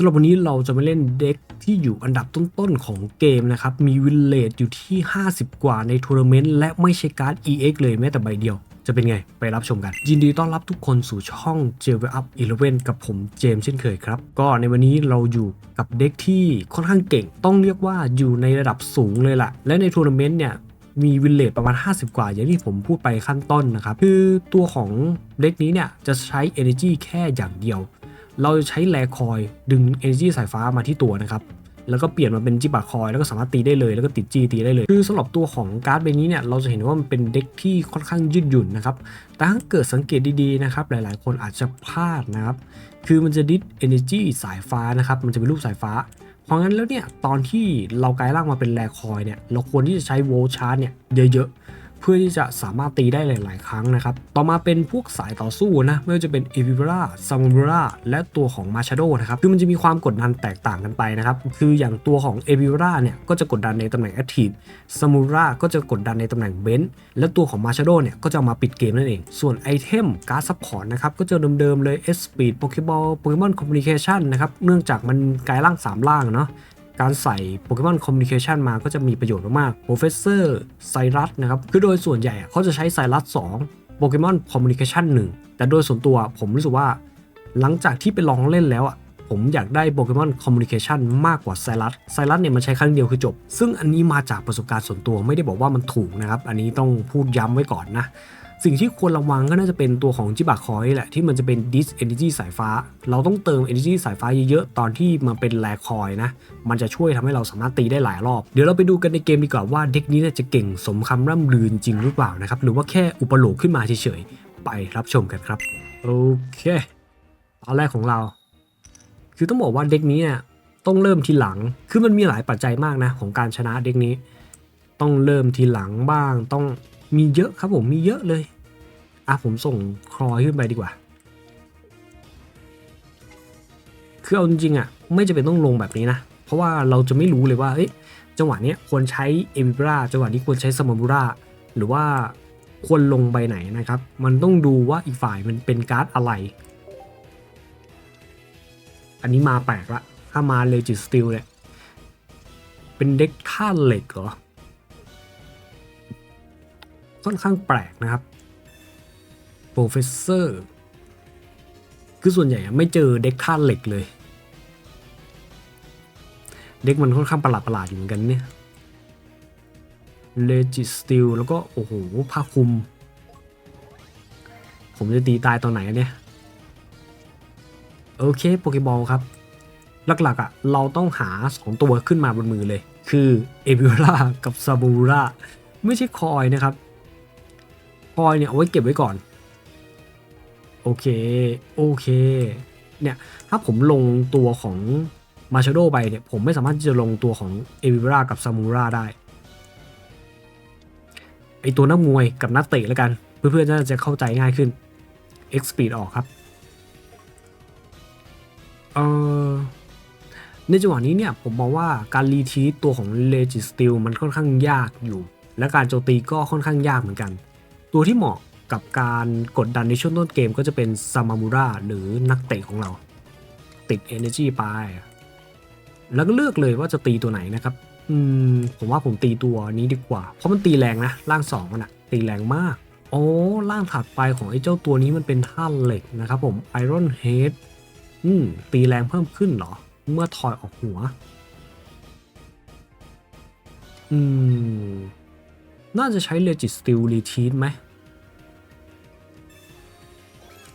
ำหรับวันนี้เราจะมาเล่นเด็กที่อยู่อันดับต้นๆของเกมนะครับ มีวิลเลจอยู่ที่ 50 กว่าในทัวร์นาเมนต์และไม่ใช่การ์ด EX เลยแม้แต่ใบเดียว จะเป็นไง ไปรับชมกัน ยินดีต้อนรับทุกคนสู่ช่อง j w Up 11 กับผมเจมส์เช่นเคยครับ ก็ในวันนี้เราอยู่กับเด็กที่ค่อนข้างเก่ง ต้องเรียกว่าอยู่ในระดับสูงเลยล่ะ และในทัวร์นาเมนต์เนี่ยมีวิลเลจประมาณ 50 กว่า อย่างที่ผมพูดไปขั้นต้นนะครับ คือตัวของเด็กนี้เนี่ยจะใช้ Energy แค่อย่างเดียว เราจะใช้แลคอยดึง Energy สายฟ้ามาที่ตัวนะครับแล้วก็เปลี่ยนมาเป็นจิบาคอยแล้วก็สามารถตีได้เลยแล้วก็ติดจีตีได้เลย คือสำหรับตัวของการ์ดใบนี้เนี่ยเราจะเห็นว่ามันเป็นเด็กที่ค่อนข้างยืดหยุ่นนะครับแต่ถ้าเกิดสังเกตดีๆนะครับหลายๆ คนอาจจะพลาดนะครับคือมันจะดิส Energy สายฟ้านะครับมันจะเป็นรูปสายฟ้า เพราะงั้นแล้วเนี่ยตอนที่เรากลายร่างมาเป็นแลคอยเนี่ยเราควรที่จะใช้โวลชาร์จเนี่ยเยอะๆ เพื่อที่จะสามารถตีได้หลาย ๆ ครั้งนะครับ ต่อมาเป็นพวกสายต่อสู้นะ ไม่ว่าจะเป็นเอวิบราซามูราและตัวของมาชาโดนะครับ คือมันจะมีความกดดันแตกต่างกันไปนะครับ คืออย่างตัวของเอวิบราเนี่ยก็จะกดดันในตำแหน่งแอคทีฟซามูราก็จะกดดันในตำแหน่งเบนซ์และตัวของมาชาโดเนี่ยก็จะมาปิดเกมนั่นเอง ส่วนไอเทมการ์ดซัพพอร์ตนะครับก็จะเดิม ๆ เลย S Speed Pokeball Pokemon Communication นะครับ เนื่องจากมันกลายร่างสามร่างเนาะ การใส่ Pokemon Communication มาก็จะมีประโยชน์มากๆ Professor Cyrus นะครับ คือโดยส่วนใหญ่เขาจะใช้ Cyrus 2 Pokemon Communication 1แต่โดยส่วนตัวผมรู้สึกว่า หลังจากที่ไปลองเล่นแล้วอะผมอยากได้ Pokemon Communication มากกว่า Cyrus Cyrus เนี่ยมันใช้ครั้งเดียวคือจบ ซึ่งอันนี้มาจากประสบการณ์ส่วนตัวไม่ได้บอกว่ามันถูกนะครับ อันนี้ต้องพูดย้ำไว้ก่อนนะ สิ่งที่ควรระวังก็น่าจะเป็นตัวของจิบะคอยแหละที่มันจะเป็น dis energy สายฟ้า เราต้องเติม energy สายฟ้าเยอะๆ ตอนที่มันเป็นแลคอยนะ มันจะช่วยทำให้เราสามารถตีได้หลายรอบ เดี๋ยวเราไปดูกันในเกมดีกว่าว่าเด็กนี้นจะเก่งสมคำร่ำลือจริงหรือเปล่านะครับ หรือว่าแค่อุปโลกขึ้นมาเฉยๆ ไปรับชมกันครับ โอเค ตอนแรกของเรา คือต้องบอกว่าเด็กนี้เนี่ยต้องเริ่มทีหลัง คือมันมีหลายปัจจัยมากนะของการชนะเด็กนี้ ต้องเริ่มทีหลังบ้าง ต้อง มีเยอะครับผมมีเยอะเลย อะผมส่งคลอยขึ้นไปดีกว่า คือเอาจริงๆอะไม่จะเป็นต้องลงแบบนี้นะ เพราะว่าเราจะไม่รู้เลยว่าเฮ้ยจังหวะเนี้ยควรใช้เอวิบราจังหวะนี้ควรใช้สมาบูราหรือว่าควรลงใบไหนนะครับ มันต้องดูว่าอีกฝ่ายมันเป็นการ์ดอะไร อันนี้มาแปลกละ ถ้ามาเลจิสติลเนี่ย เป็นเด็กท่าเหล็กเหรอ ค่อนข้างแปลกนะครับโปรเฟสเซอร์คือส่วนใหญ่ไม่เจอเด็กท่าเหล็กเลย เด็กมันค่อนข้างประหลาดประหลาดอยู่เหมือนกันเนี่ยเลจิสติลแล้วก็ โอ้โหผ้าคลุม ผมจะตีตายตอนไหนเนี่ย โอเคโปเกบอลครับ หลักๆอะ่ะ เราต้องหา2ตัวขึ้นมาบนมือเลย คือเอวิรากับซาบูราไม่ใช่คอยนะครับ อยเนี่ยเอาไว้เก็บไว้ก่อน โอเค โอเค เนี่ย ถ้าผมลงตัวของมาชโดไปเนี่ย ผมไม่สามารถที่จะลงตัวของเอวิรากับซามูราได้ ไอตัวนักมวยกับนักเตะแล้วกัน เพื่อนๆน่าจะเข้าใจง่ายขึ้น X speed ออกครับ เอ่อในจังหวะนี้เนี่ยผมมองว่าการรีทีตัวของ l e g i s t i l มันค่อนข้างยากอยู่ และการโจมตีก็ค่อนข้างยากเหมือนกัน ตัวที่เหมาะกับการกดดันในช่วงต้นเกมก็จะเป็นซามามูระหรือนักเตะของเรา ติด Energy ไป แล้วก็เลือกเลยว่าจะตีตัวไหนนะครับ อืม ผมว่าผมตีตัวนี้ดีกว่า เพราะมันตีแรงนะร่างสองมันอะตีแรงมากโอ้ร่างถัดไปของไอ้เจ้าตัวนี้มันเป็นท่าเหล็กนะครับผม Iron Head อืม ตีแรงเพิ่มขึ้นเหรอ เมื่อถอยออกหัว อืม น่าจะใช้ Legit Steel Retreat ไหม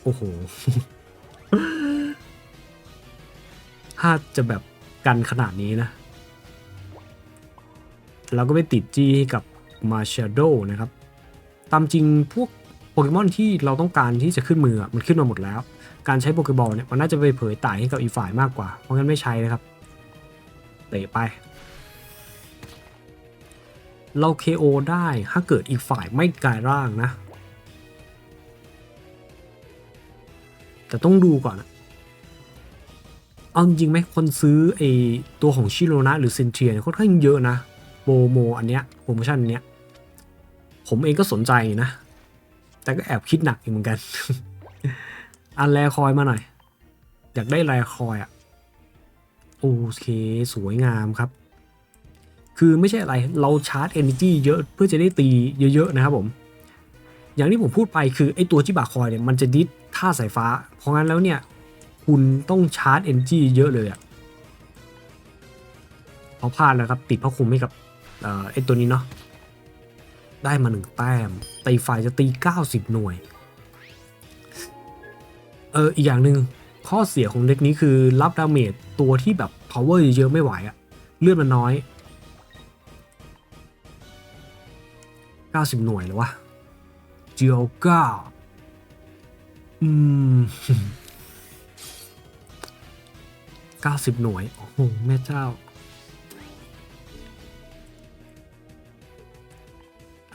โอ้โห ถ้าจะแบบกันขนาดนี้นะ เราก็ไปติดจี้ให้กับมาชาโดนะครับ ตามจริงพวกโปเกมอนที่เราต้องการที่จะขึ้นมือมันขึ้นมาหมดแล้ว การใช้โปเกบอลเนี่ยมันน่าจะไปเผยต่ายให้กับอีกฝ่ายมากกว่า เพราะงั้นไม่ใช้นะครับ เตะไป เรา KO ได้ถ้าเกิดอีกฝ่ายไม่กลายร่างนะ แต่ต้องดูก่อนอะเอาจริงไหมคนซื้อไอตัวของชิโรนะหรือเซนเทียเนี่ยค่อนข้างเยอะนะโปรโมอันเนี้ยโปรโมชั่นอันเนี้ยผมเองก็สนใจนะ แต่ก็แอบคิดหนักอยู่เหมือนกัน อันแรคอยมาหน่อย อยากได้แรคอยอะโอเค สวยงามครับ คือไม่ใช่อะไรเราชาร์จ Energy เยอะเพื่อจะได้ตีเยอะๆนะครับผม อย่างที่ผมพูดไปคือไอตัวจิบาคอยเนี่ยมันจะดิสท่าสายฟ้า เพราะงั้นแล้วเนี่ยคุณต้องชาร์จ Energy เยอะเลยอะเพอพลาดแล้วครับติดพระคุมให้กับเอ่อไอตัวนี้เนาะได้มาหนึ่งแต้มตีฝ่ายจะตี 90 หน่วย เอออีกอย่างหนึ่งข้อเสียของเด็กนี้คือรับดาเมจตัวที่แบบ power เยอะๆไม่ไหวอะเลือดมันน้อย 90 หน่วยเลยวะเจียวก้าอืม90หน่วย โอ้โห แม่เจ้า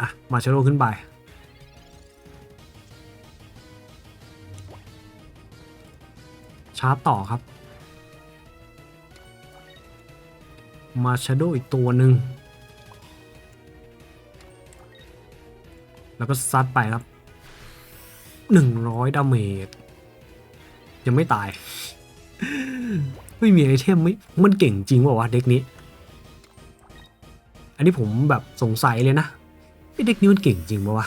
อะ มาชโลขึ้นไป ชาร์จต่อครับ มาชโดอีกตัวหนึ่ง แล้วก็ซัดไปครับ100ดาเมจยังไม่ตาย ไม่มีไอเทมไม่มันเก่งจริงว่าวะเด็กนี้ อันนี้ผมแบบสงสัยเลยนะไอเด็กนี้มันเก่งจริงปะวะ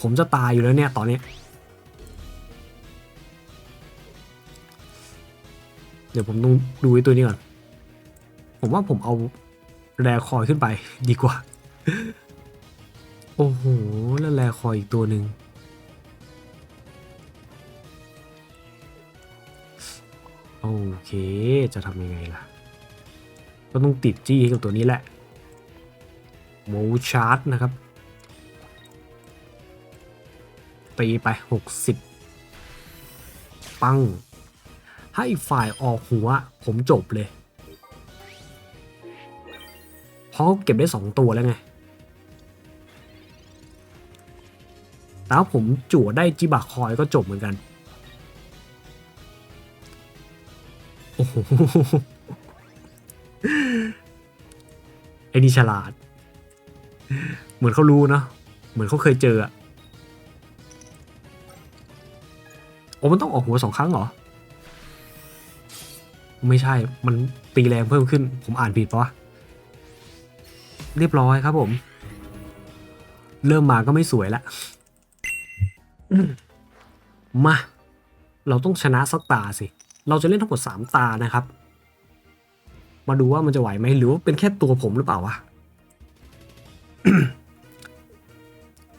ผมจะตายอยู่แล้วเนี่ยตอนนี้เดี๋ยวผมต้องดูไอ้ตัวนี้ก่อน ผมว่าผมเอาแรคอยขึ้นไปดีกว่า โอ้โห แล้วแรคอยอีกตัวหนึ่ง โอเค จะทำยังไงล่ะ ก็ต้องติดจี้ให้กับตัวนี้แหละโมชาร์จนะครับ ตีไป 60 ปัง ให้ฝ่ายออกหัว ผมจบเลย เพราะเขาเก็บได้ 2 ตัวแล้วไง แล้วผมจั่วได้จิบะคอยก็จบเหมือนกัน โอ้โหไอ้นี่ฉลาด เหมือนเขารู้เนอะเหมือนเขาเคยเจออะโอ้มันต้องออกหัวสองครั้งเหรอ ไม่ใช่ มันตีแรงเพิ่มขึ้น ผมอ่านผิดปะวะเรียบร้อยครับผม เริ่มมาก็ไม่สวยละ มา เราต้องชนะสักตาสิ เราจะเล่นทั้งหมด 3 ตานะครับ มาดูว่ามันจะไหวไหมหรือว่าเป็นแค่ตัวผมหรือเปล่าวะ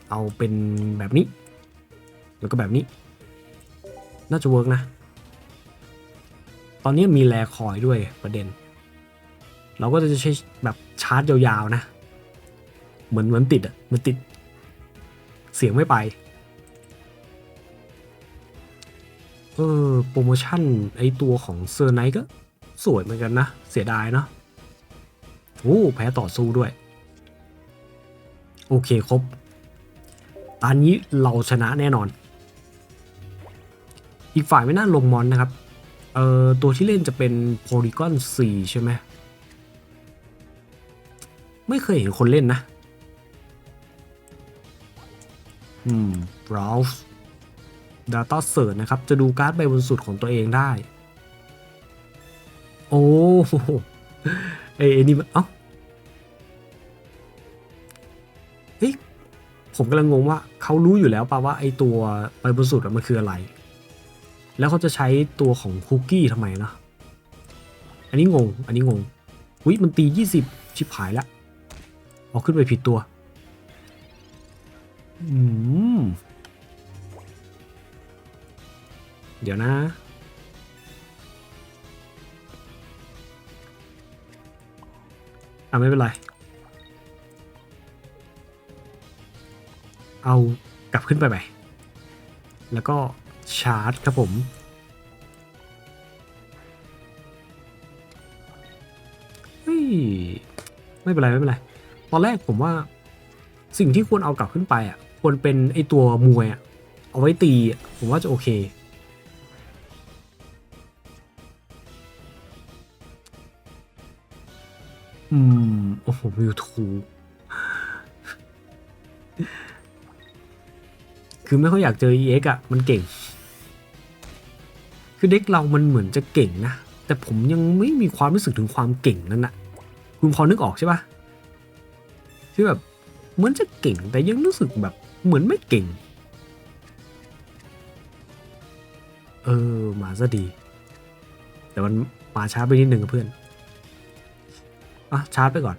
เอาเป็นแบบนี้ แล้วก็แบบนี้ น่าจะเวิร์กนะ ตอนนี้มีแลคอยด้วยประเด็น เราก็จะใช้แบบชาร์จยาวๆนะ เหมือนเหมือนติดอะเหมันติด เสียงไม่ไป เออโปรโมชั่นไอตัวของเซอร์ไนก็สวยเหมือนกันนะ เสียดายเนาะโอ้แพ้ต่อสู้ด้วย โอเคครบตอนนี้เราชนะแน่นอน อีกฝ่ายไม่น่าลงมอนนะครับ เอ่อตัวที่เล่นจะเป็นโพลีกอน4ใช่ไหมไม่เคยเห็นคนเล่นนะ อืม browse data search นะครับ จะดูการ์ดใบบนสุดของตัวเองได้ โอ้โหเอ้นี่เอ้าเฮ้ยผมกำลังงงว่าเขารู้อยู่แล้วป่ะว่าไอตัวใบบนสุดมันคืออะไร แล้วเขาจะใช้ตัวของคุกกี้ทำไมนะอันนี้งง อันนี้งงวิมันตี 20 ชิบหายละเอาขึ้นไปผิดตัว อืม เดี๋ยวนะอะไม่เป็นไร เอากลับขึ้นไปใหม่ แล้วก็ชาร์จครับผม เฮ้ย ไม่เป็นไร ไม่เป็นไร ตอนแรกผมว่าสิ่งที่ควรเอากลับขึ้นไปอะ ควรเป็นไอตัวมวยอะ เอาไว้ตี ผมว่าจะโอเค อืม โอ้โหมิวทูคือไม่ค่อยอยากเจอ EX อะ มันเก่ง คือเด็กเรามันเหมือนจะเก่งนะ แต่ผมยังไม่มีความรู้สึกถึงความเก่งนั้นนะคุณพอนึกออกใช่ปะที่แบบเหมือนจะเก่งแต่ยังรู้สึกแบบเหมือนไม่เก่ง เออ มาซะดี แต่มันมาช้าไปนิดนึงกับเพื่อน อะชาร์จไปก่อน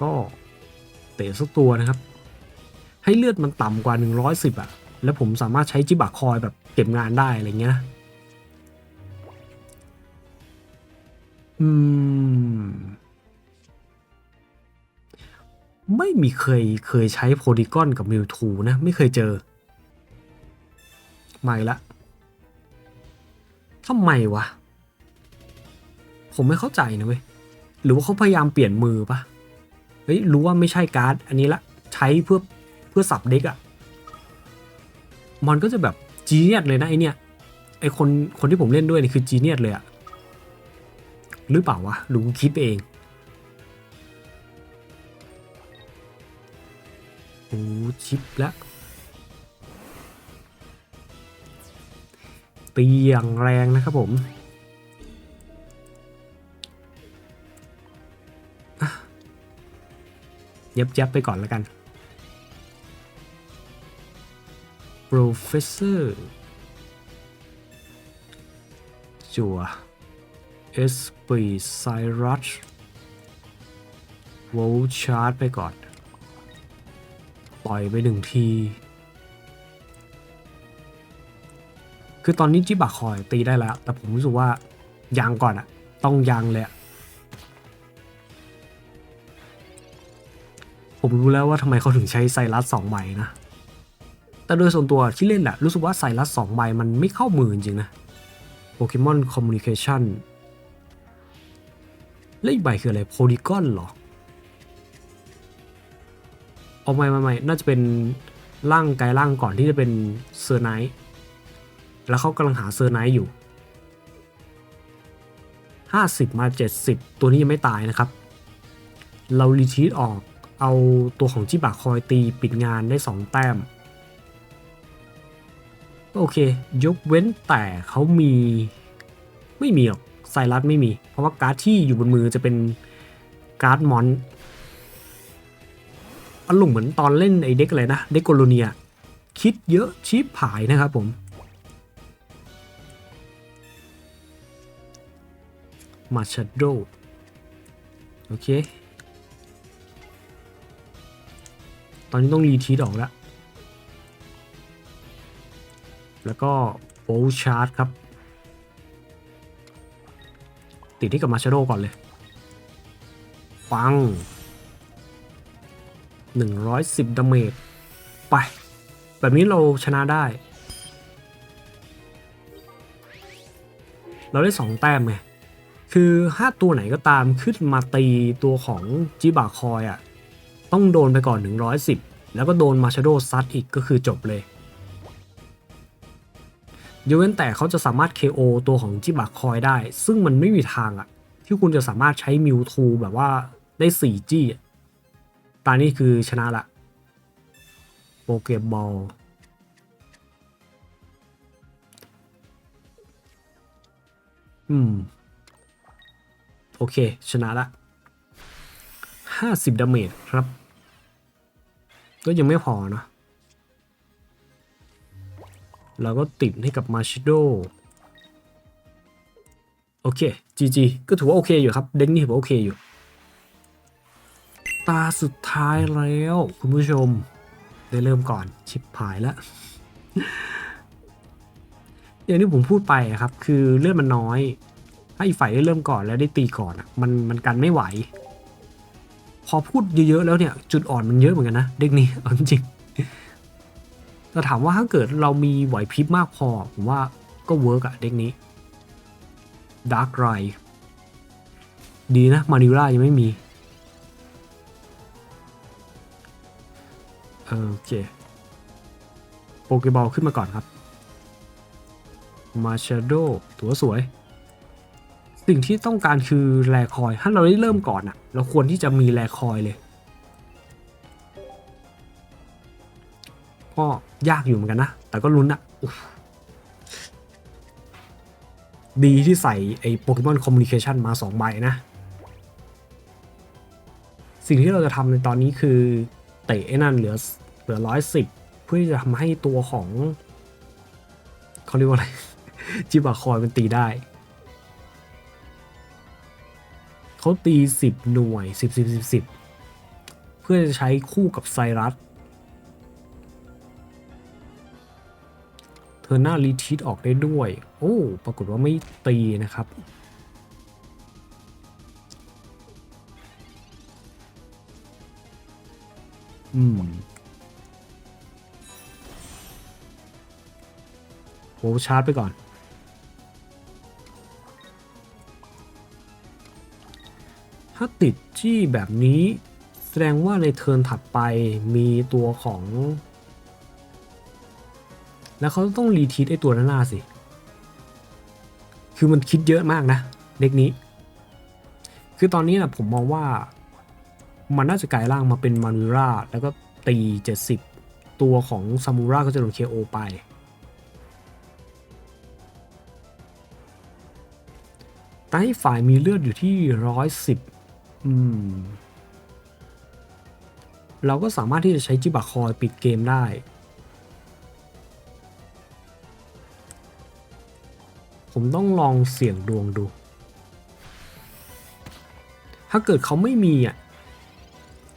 ก็เตะสักตัวนะครับ ให้เลือดมันต่ำกว่า 110อะ แล้วผมสามารถใช้จิบักคอยแบบเก็บงานได้อะไรเงี้ยนะ อืม ไม่มีเคยเคยใช้โพลีกอนกับมิวทูนะ ไม่เคยเจอไม่ละ ทำไมวะ ผมไม่เข้าใจนะเว้ย หรือว่าเขาพยายามเปลี่ยนมือปะเฮ้ย รู้ว่าไม่ใช่การ์ด อันนี้ละ ใช้เพื่อเพื่อสับเด็กอะมันก็จะแบบจีเนียสเลยนะไอเนี่ย ไอคนคนที่ผมเล่นด้วยนี่คือจีเนียสเลยอะหรือเปล่าวะ หรือกูคิดไปเองโอ้ชิปแล้ว ตีอย่างแรงนะครับผมอะยับยับไปก่อนแล้วกัน Professor จัว sp cyrus ว o l Charge ไปก่อน ปล่อยไปหนึ่งที คือตอนนี้จิบะคอยตีได้แล้ว แต่ผมรู้สึกว่ายางก่อนอะต้องยางเลยอะผมรู้แล้วว่าทำไมเขาถึงใช้ไซรัสสองใบนะ แต่โดยส่วนตัวที่เล่นแหละรู้สึกว่าไซรัสสองใบมันไม่เข้ามือจริงนะโปเกมอนคอมมูนิเคชันแล้วอีกใบคืออะไรโพลีกอนหรอเอาไม่ไม่ไม่น่าจะเป็นร่างกายร่างก่อนที่จะเป็นเซอร์ไนท์ แล้วเขากำลังหาเซอร์ไนท์อยู่ 50 มา 70 ตัวนี้ยังไม่ตายนะครับ เรารีทีตออกเอาตัวของจิบะคอยตีปิดงานได้ 2 แต้ม โอเค ยกเว้นแต่เขามีไม่มีหรอกไซรัสไม่มี เพราะว่าการ์ดที่อยู่บนมือจะเป็นการ์ดมอนอารมณ์เหมือนตอนเล่นไอเด็กอะไรนะ เด็กโกโลเนีย คิดเยอะชิปผายนะครับผม มาช a โดโอเค ตอนนี้ต้องรีทีดออกแล้ว แล้วก็โอชาร์ดครับ ติดที่กับมาช a โดก่อนเลย ปัง 110ดาเมจไป แบบนี้เราชนะได้ เราได้ 2 แต้มไง คือถ้าตัวไหนก็ตามขึ้นมาตีตัวของจิบาคอยอะ่ะต้องโดนไปก่อน 110 แล้วก็โดนมาชาโดซัดอีกก็คือจบเลยยกเว้นแต่เขาจะสามารถ KO ตัวของจิบาคอยได้ ซึ่งมันไม่มีทางอะที่คุณจะสามารถใช้มิวทูแบบว่าได้4จี้ตานี่คือชนะละโปเกบอลอืม โอเค ชนะละ 50ดาเมจครับ ก็ยังไม่พอนะ เราก็ติดให้กับมาชิโดโอเค GG ก็ถือว่าโอเคอยู่ครับ เด็กนี่ถือว่าโอเคอยู่ ตาสุดท้ายแล้ว คุณผู้ชม ได้เริ่มก่อน ชิปหายแล้ว อย่างที่ผมพูดไปครับ คือเลือดมันน้อย ถ้าอีกฝ่ายได้เริ่มก่อนแล้วได้ตีก่อนอะมันมันกันไม่ไหว พอพูดเยอะๆแล้วเนี่ย จุดอ่อนมันเยอะเหมือนกันนะเด็กนี้จริงแต่ถามว่าถ้าเกิดเรามีไหวพริบมากพอผมว่าก็เวิร์กอะเด็กนี้ดาร์กไรดีนะมาริล่ายังไม่มีโอเคโปเกบอลขึ้นมาก่อนครับมาช a โดตัวสวย สิ่งที่ต้องการคือแรคอย ถ้าเราได้เริ่มก่อนอะเราควรที่จะมีแรคอยเลย ก็ยากอยู่เหมือนกันนะ แต่ก็ลุ้นอะอดีที่ใส่ไอ้โปเกมอนคอมมูนิเคชันมา 2 ใบนะ สิ่งที่เราจะทำในตอนนี้คือ เตะไอ้นั่นเหลือเหลือร้อยสิบเพื่อที่จะทำให้ตัวของเขาเรียกว่าอะไร จิบาคอยมันตีได้ เขาตี 10 หน่วย 10 10 10 10 เพื่อจะใช้คู่กับไซรัสเธอหน้ารีทีตออกได้ด้วย โอ้ ปรากฏว่าไม่ตีนะครับ อืมโหชาร์จไปก่อน ถ้าติดจี้แบบนี้แสดงว่าในเทิร์นถัดไปมีตัวของ แล้วเขาต้องรีทีตไอตัวหน้าๆสิ คือมันคิดเยอะมากนะเด็กนี้ คือตอนนี้นะผมมองว่ามันน่าจะกลายร่างมาเป็นมานูราแล้วก็ตี 70 ตัวของซามูราก็จะโดนเคโอไปแต่ให้ฝ่ายมีเลือดอยู่ที่ 110 อืม เราก็สามารถที่จะใช้จิบะคอยปิดเกมได้ ผมต้องลองเสี่ยงดวงดู ถ้าเกิดเขาไม่มีอะ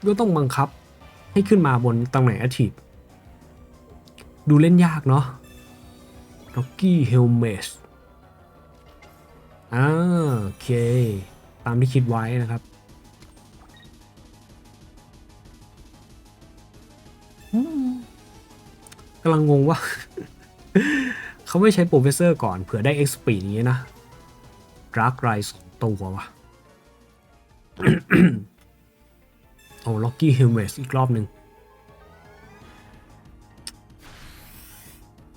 ก็ต้องบังคับให้ขึ้นมาบนตำแหน่ง Active ดูเล่นยากเนาะ Rocky Helmet อ่าโอเค ตามที่คิดไว้นะครับ กำลังงงว่า เขาไม่ใช้โปรเฟสเซอร์ก่อนเผื่อได้ XP อย่างนี้นะ Dark Rise สองตัววะโอ้ล็อกกี้เฮลเมสอีกรอบหนึ่ง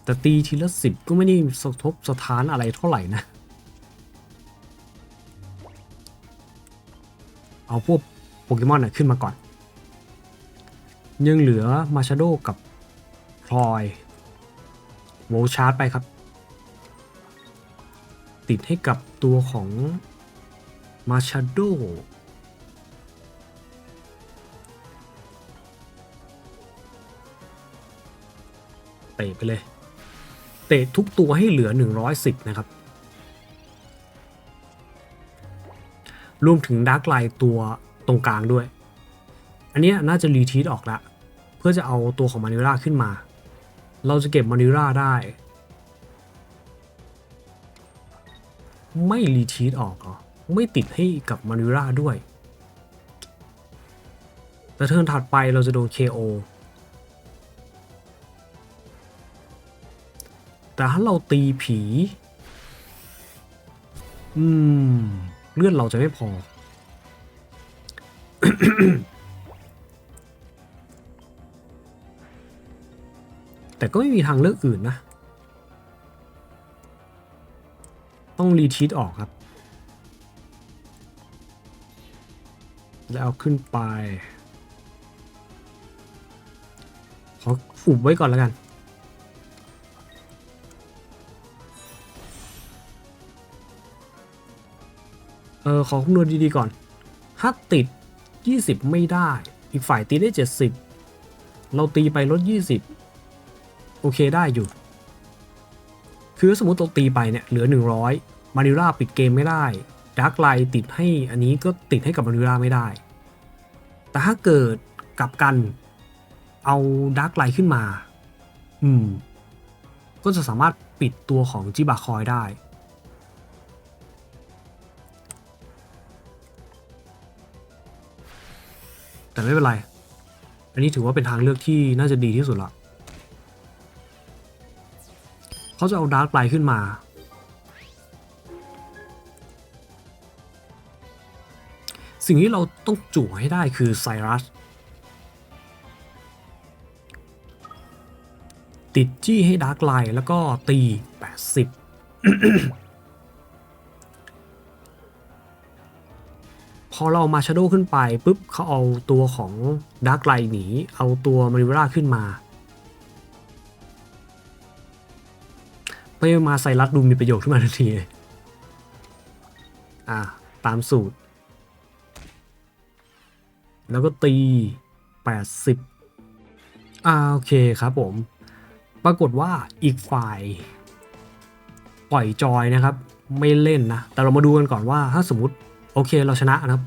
แต่ตีทีละสิบก็ไม่ได้สะทบสถานอะไรเท่าไหร่นะ เอาพวกโปเกมอนนะขึ้นมาก่อน ยังเหลือมาชาโดกับ พลอยโวชาร์จไปครับ ติดให้กับตัวของมาชาโดเตะไปเลย เตะทุกตัวให้เหลือ 110 นะครับ รวมถึงดาร์กไลน์ตัวตรงกลางด้วย อันนี้น่าจะรีทีตออกละ เพื่อจะเอาตัวของมานิราขึ้นมา เราจะเก็บมานิราได้ ไม่รีทีตออกเหรอ ไม่ติดให้กับมานิราด้วย แต่เทิร์นถัดไปเราจะโดน KO แต่ถ้าเราตีผี อืม เลือดเราจะไม่พอ แต่ก็ไม่มีทางเลือกอื่นนะ ต้องรีทีตออกครับ แล้วเอาขึ้นไป ขออุบไว้ก่อนแล้วกันเออขอคำนวณดีๆก่อน ถ้าติด 20 ไม่ได้ อีกฝ่ายตีได้ 70 เราตีไปลด 20 โอเคได้อยู่ คือสมมติเราตีไปเนี่ยเหลือ 100 มานิราปิดเกมไม่ได้ดาร์กไลติดให้อันนี้ก็ติดให้กับมานิราไม่ได้ แต่ถ้าเกิดกลับกันเอาดาร์กไลขึ้นมา อืม ก็จะสามารถปิดตัวของจิบาคอยได้แต่ไม่เป็นไร อันนี้ถือว่าเป็นทางเลือกที่น่าจะดีที่สุดละ เขาจะเอาดาร์กไลขึ้นมา สิ่งที่เราต้องจู่ให้ได้คือไซรัสติดจี้ให้ดาร์กไลน์แล้วก็ตี 80 พอเรามาชาโดขึ้นไปปุ๊บเขาเอาตัวของดาร์กไลน์หนี เอาตัวมาริเวราขึ้นมา ไปมาไซรัสดูมีประโยชน์ขึ้นมาทันทีอ่าตามสูตร แล้วก็ตี 80อ่าโอเคครับผม ปรากฏว่าอีกฝ่ายปล่อยจอยนะครับ ไม่เล่นนะ แต่เรามาดูกันก่อนว่าถ้าสมมติโอเคเราชนะนะครับ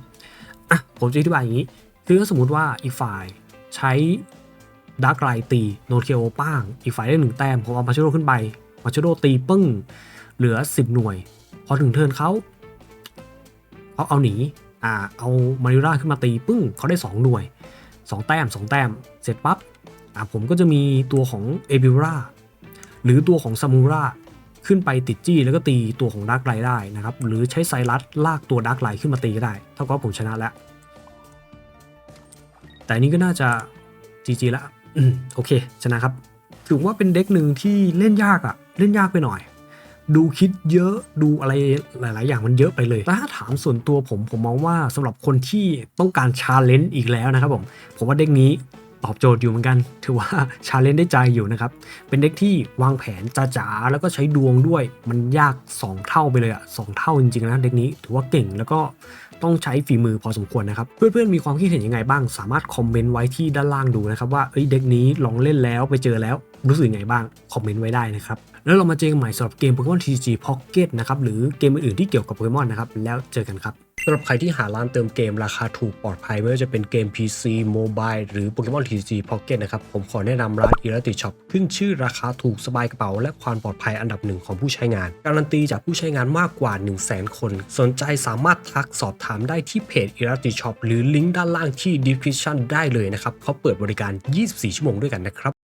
อะผมจะอธิบายอย่างนี้ คือถ้าสมมติว่าอีกฝ่ายใช้ดาร์กไลตีโนเคียวป้าง อีกฝ่ายได้หนึ่งแต้มผมเอามาชโดขึ้นไป มาชโดตีปึ้ง เหลือ 10 หน่วย พอถึงเทินเขาเขาเอาหนี อ่า เอามาริราขึ้นมาตีปึ้งเขาได้ 2 หน่วย 2 แต้ม 2 แต้ม เสร็จปั๊บ อ่า ผมก็จะมีตัวของเอบิราหรือตัวของซามูราขึ้นไปติดจี้แล้วก็ตีตัวของดาร์กไลได้นะครับ หรือใช้ไซรัสลากตัวดาร์กไลขึ้นมาตีก็ได้ เท่ากับผมชนะแล้ว แต่นี้ก็น่าจะ GG ละโอเค ชนะครับ ถือว่าเป็นเด็กหนึ่งที่เล่นยากอะ เล่นยากไปหน่อย ดูคิดเยอะดูอะไรหลาย ๆ อย่างมันเยอะไปเลยแต่ถ้าถามส่วนตัวผมผมมองว่าสำหรับคนที่ต้องการชาเลนจ์อีกแล้วนะครับผมผมว่าเด็กนี้ตอบโจทย์อยู่เหมือนกัน ถือว่าชาเลนจ์ได้ใจอยู่นะครับ เป็นเด็กที่วางแผนจ๋าๆแล้วก็ใช้ดวงด้วย มันยาก 2 เท่าไปเลยอะสองเท่าจริง ๆ นะเด็กนี้ถือว่าเก่งแล้วก็ต้องใช้ฝีมือพอสมควรนะครับ เพื่อนๆมีความคิดเห็นยังไงบ้าง สามารถคอมเมนต์ไว้ที่ด้านล่างดูนะครับว่าเอ้ยเด็กนี้ลองเล่นแล้วไปเจอแล้วรู้สึกยังไงบ้างคอมเมนต์ไว้ได้นะครับ แล้วเรามาเจอกันใหม่สำหรับเกม Pokemon TCG Pocket นะครับหรือเกมอื่นๆที่เกี่ยวกับโปเกมอนนะครับแล้วเจอกันครับสำหรับใครที่หาร้านเติมเกมราคาถูกปลอดภัยไม่ว่าจะเป็นเกม PC Mobile หรือ Pokemon TCG Pocket นะครับ ผมขอแนะนำร้าน i r a t i Shop ขึ้นชื่อราคาถูกสบายกระเป๋า และความปลอดภัยอันดับหนึ่งของผู้ใช้งาน การันตีจากผู้ใช้งานมากกว่า 1 0 0 0 0แคน สนใจสามารถทักสอบถามได้ที่เพจ i r a t i Shop หรือลิงก์ด้านล่างที่ description ได้เลยนะครับเขาเปิดบริการ 24 ชั่วโมงด้วยกันนะครับ